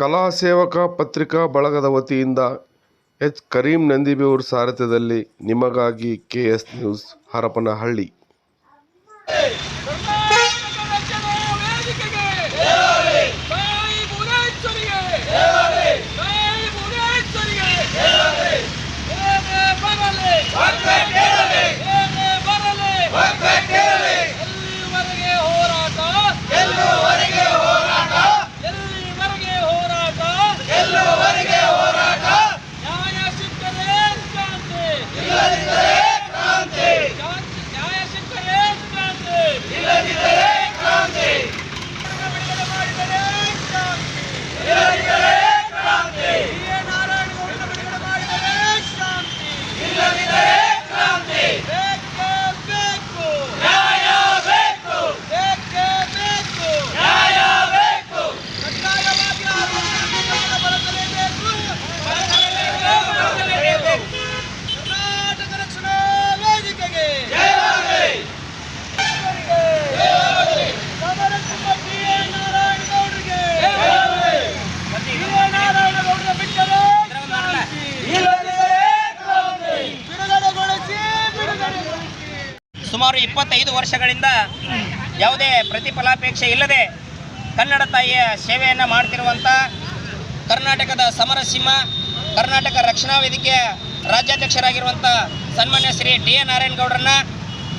ಕಲಾ ಸೇವಕ ಪತ್ರಿಕಾ ಬಳಗದ ವತಿಯಿಂದ ಎಚ್. ಕರೀಂ ನಂದಿಬೇವೂರ್ ಸಾರಥ್ಯದಲ್ಲಿ ನಿಮಗಾಗಿ ಕೆ. ಎಸ್. ನ್ಯೂಸ್ ಹರಪನಹಳ್ಳಿ. ಸುಮಾರು ಇಪ್ಪತ್ತೈದು ವರ್ಷಗಳಿಂದ ಯಾವುದೇ ಪ್ರತಿಫಲಾಪೇಕ್ಷೆ ಇಲ್ಲದೆ ಕನ್ನಡ ತಾಯಿಯ ಸೇವೆಯನ್ನು ಮಾಡ್ತಿರುವಂಥ ಕರ್ನಾಟಕದ ಸಮರಸಿಂಹ ಕರ್ನಾಟಕ ರಕ್ಷಣಾ ವೇದಿಕೆಯ ರಾಜ್ಯಾಧ್ಯಕ್ಷರಾಗಿರುವಂಥ ಸನ್ಮಾನ್ಯ ಶ್ರೀ ಡಿ ಎ ನಾರಾಯಣಗೌಡರನ್ನ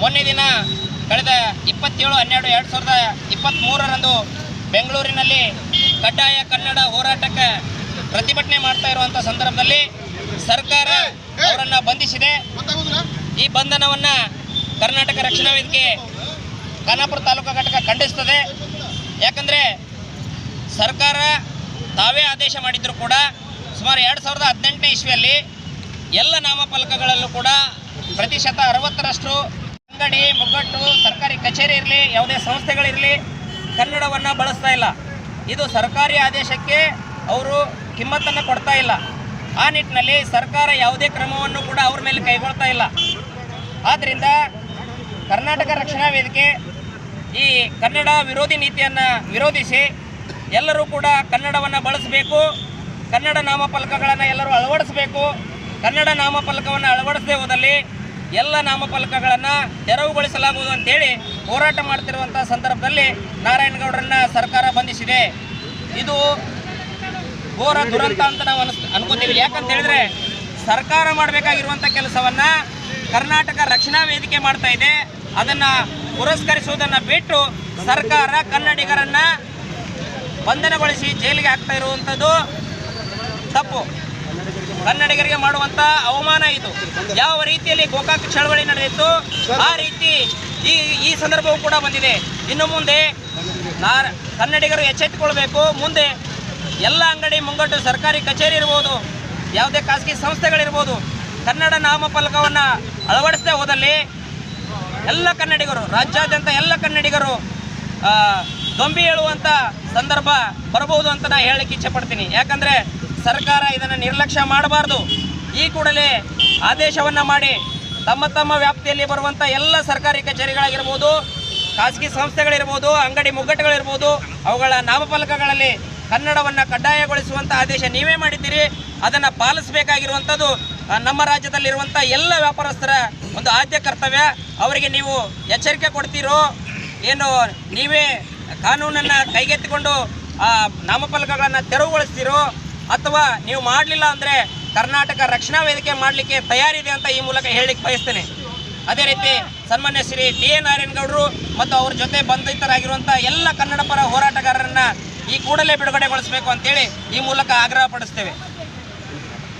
ಮೊನ್ನೆ ದಿನ ಕಳೆದ ಇಪ್ಪತ್ತೇಳು ಹನ್ನೆರಡು ಎರಡು ಸಾವಿರದ ಇಪ್ಪತ್ತ್ಮೂರರಂದು ಬೆಂಗಳೂರಿನಲ್ಲಿ ಕಡ್ಡಾಯ ಕನ್ನಡ ಹೋರಾಟಕ್ಕೆ ಪ್ರತಿಭಟನೆ ಮಾಡ್ತಾ ಇರುವಂಥ ಸಂದರ್ಭದಲ್ಲಿ ಸರ್ಕಾರ ಅವರನ್ನು ಬಂಧಿಸಿದೆ. ಈ ಬಂಧನವನ್ನು ಕರ್ನಾಟಕ ರಕ್ಷಣಾ ವೇದಿಕೆ ಖಾನಾಪುರ ತಾಲೂಕು ಘಟಕ ಖಂಡಿಸ್ತದೆ. ಯಾಕಂದರೆ ಸರ್ಕಾರ ತಾವೇ ಆದೇಶ ಮಾಡಿದ್ರು ಕೂಡ ಸುಮಾರು ಎರಡು ಸಾವಿರದ ಹದಿನೆಂಟನೇ ಇಸ್ವಿಯಲ್ಲಿ ಎಲ್ಲ ನಾಮಫಲಕಗಳಲ್ಲೂ ಕೂಡ ಪ್ರತಿಶತ ಅರವತ್ತರಷ್ಟು ಅಂಗಡಿ, ಮುಗ್ಗಟ್ಟು, ಸರ್ಕಾರಿ ಕಚೇರಿ ಇರಲಿ, ಯಾವುದೇ ಸಂಸ್ಥೆಗಳಿರಲಿ ಕನ್ನಡವನ್ನು ಬಳಸ್ತಾ ಇಲ್ಲ. ಇದು ಸರ್ಕಾರಿ ಆದೇಶಕ್ಕೆ ಅವರು ಕಿಮ್ಮತ್ತನ್ನು ಕೊಡ್ತಾ ಇಲ್ಲ. ಆ ನಿಟ್ಟಿನಲ್ಲಿ ಸರ್ಕಾರ ಯಾವುದೇ ಕ್ರಮವನ್ನು ಕೂಡ ಅವ್ರ ಮೇಲೆ ಕೈಗೊಳ್ತಾ ಇಲ್ಲ. ಆದ್ದರಿಂದ ಕರ್ನಾಟಕ ರಕ್ಷಣಾ ವೇದಿಕೆ ಈ ಕನ್ನಡ ವಿರೋಧಿ ನೀತಿಯನ್ನು ವಿರೋಧಿಸಿ ಎಲ್ಲರೂ ಕೂಡ ಕನ್ನಡವನ್ನು ಬಳಸಬೇಕು. ಕನ್ನಡ ನಾಮಫಲಕಗಳನ್ನು ಎಲ್ಲರೂ ಅಳವಡಿಸಬೇಕು. ಕನ್ನಡ ನಾಮಫಲಕವನ್ನು ಅಳವಡಿಸದೇ ಹೋದಲ್ಲಿ ಎಲ್ಲ ನಾಮಫಲಕಗಳನ್ನು ತೆರವುಗೊಳಿಸಲಾಗುವುದು ಅಂತೇಳಿ ಹೋರಾಟ ಮಾಡ್ತಿರುವಂಥ ಸಂದರ್ಭದಲ್ಲಿ ನಾರಾಯಣಗೌಡರನ್ನ ಸರ್ಕಾರ ಬಂಧಿಸಿದೆ. ಇದು ಘೋರ ದುರಂತ ಅಂತ ನಾವು ಅನಿಸ್ ಅನ್ಕೋತೀವಿ. ಯಾಕಂತ ಹೇಳಿದ್ರೆ ಸರ್ಕಾರ ಮಾಡಬೇಕಾಗಿರುವಂಥ ಕೆಲಸವನ್ನು ಕರ್ನಾಟಕ ರಕ್ಷಣಾ ವೇದಿಕೆ ಮಾಡ್ತಾ ಇದೆ. ಅದನ್ನ ಪುರಸ್ಕರಿಸುವುದನ್ನು ಬಿಟ್ಟು ಸರ್ಕಾರ ಕನ್ನಡಿಗರನ್ನ ಬಂಧನಗೊಳಿಸಿ ಜೈಲಿಗೆ ಹಾಕ್ತಾ ಇರುವಂಥದ್ದು ತಪ್ಪು. ಕನ್ನಡಿಗರಿಗೆ ಮಾಡುವಂಥ ಅವಮಾನ ಇದು. ಯಾವ ರೀತಿಯಲ್ಲಿ ಗೋಕಾಕ್ ಚಳವಳಿ ನಡೆದಿತ್ತು, ಆ ರೀತಿ ಈ ಈ ಸಂದರ್ಭವೂ ಕೂಡ ಬಂದಿದೆ. ಇನ್ನು ಮುಂದೆ ನಾ ಕನ್ನಡಿಗರು ಎಚ್ಚೆತ್ತುಕೊಳ್ಬೇಕು. ಮುಂದೆ ಎಲ್ಲ ಅಂಗಡಿ ಮುಂಗಟ್ಟು ಸರ್ಕಾರಿ ಕಚೇರಿ ಇರ್ಬೋದು, ಯಾವುದೇ ಖಾಸಗಿ ಸಂಸ್ಥೆಗಳಿರ್ಬೋದು, ಕನ್ನಡ ನಾಮಫಲಕವನ್ನು ಅಳವಡಿಸದೆ ಹೋದಲ್ಲಿ ಎಲ್ಲ ಕನ್ನಡಿಗರು, ರಾಜ್ಯಾದ್ಯಂತ ಎಲ್ಲ ಕನ್ನಡಿಗರು ದೊಂಬಿ ಹೇಳುವಂಥ ಸಂದರ್ಭ ಬರಬಹುದು ಅಂತ ನಾನು ಹೇಳಕ್ಕೆ ಇಚ್ಛೆ ಪಡ್ತೀನಿ. ಯಾಕಂದರೆ ಸರ್ಕಾರ ಇದನ್ನು ನಿರ್ಲಕ್ಷ್ಯ ಮಾಡಬಾರ್ದು. ಈ ಕೂಡಲೇ ಆದೇಶವನ್ನು ಮಾಡಿ ತಮ್ಮ ತಮ್ಮ ವ್ಯಾಪ್ತಿಯಲ್ಲಿ ಬರುವಂಥ ಎಲ್ಲ ಸರ್ಕಾರಿ ಕಚೇರಿಗಳಾಗಿರ್ಬೋದು, ಖಾಸಗಿ ಸಂಸ್ಥೆಗಳಿರ್ಬೋದು, ಅಂಗಡಿ ಮುಗ್ಗಟ್ಟುಗಳಿರ್ಬೋದು, ಅವುಗಳ ನಾಮಫಲಕಗಳಲ್ಲಿ ಕನ್ನಡವನ್ನು ಕಡ್ಡಾಯಗೊಳಿಸುವಂಥ ಆದೇಶ ನೀವೇ ಮಾಡಿದ್ದೀರಿ. ಅದನ್ನು ಪಾಲಿಸಬೇಕಾಗಿರುವಂಥದ್ದು ನಮ್ಮ ರಾಜ್ಯದಲ್ಲಿರುವಂಥ ಎಲ್ಲ ವ್ಯಾಪಾರಸ್ಥರ ಒಂದು ಆದ್ಯ ಕರ್ತವ್ಯ. ಅವರಿಗೆ ನೀವು ಎಚ್ಚರಿಕೆ ಕೊಡ್ತೀರೋ ಏನು ನೀವೇ ಕಾನೂನನ್ನು ಕೈಗೆತ್ತಿಕೊಂಡು ಆ, ನಾಮಫಲಕಗಳನ್ನು ತೆರವುಗೊಳಿಸ್ತೀರೋ ಅಥವಾ ನೀವು ಮಾಡಲಿಲ್ಲ ಅಂದರೆ ಕರ್ನಾಟಕ ರಕ್ಷಣಾ ವೇದಿಕೆ ಮಾಡಲಿಕ್ಕೆ ತಯಾರಿದೆ ಅಂತ ಈ ಮೂಲಕ ಹೇಳಲಿಕ್ಕೆ ಬಯಸ್ತೇನೆ. ಅದೇ ರೀತಿ ಸನ್ಮಾನ್ಯ ಶ್ರೀ ಡಿ ಎ ನಾರಾಯಣಗೌಡರು ಮತ್ತು ಅವ್ರ ಜೊತೆ ಬಂಧಿತರಾಗಿರುವಂಥ ಎಲ್ಲ ಕನ್ನಡ ಪರ ಹೋರಾಟಗಾರರನ್ನ ಈ ಕೂಡಲೇ ಬಿಡುಗಡೆಗೊಳಿಸಬೇಕು ಅಂತೇಳಿ ಈ ಮೂಲಕ ಆಗ್ರಹ ಪಡಿಸ್ತೇವೆ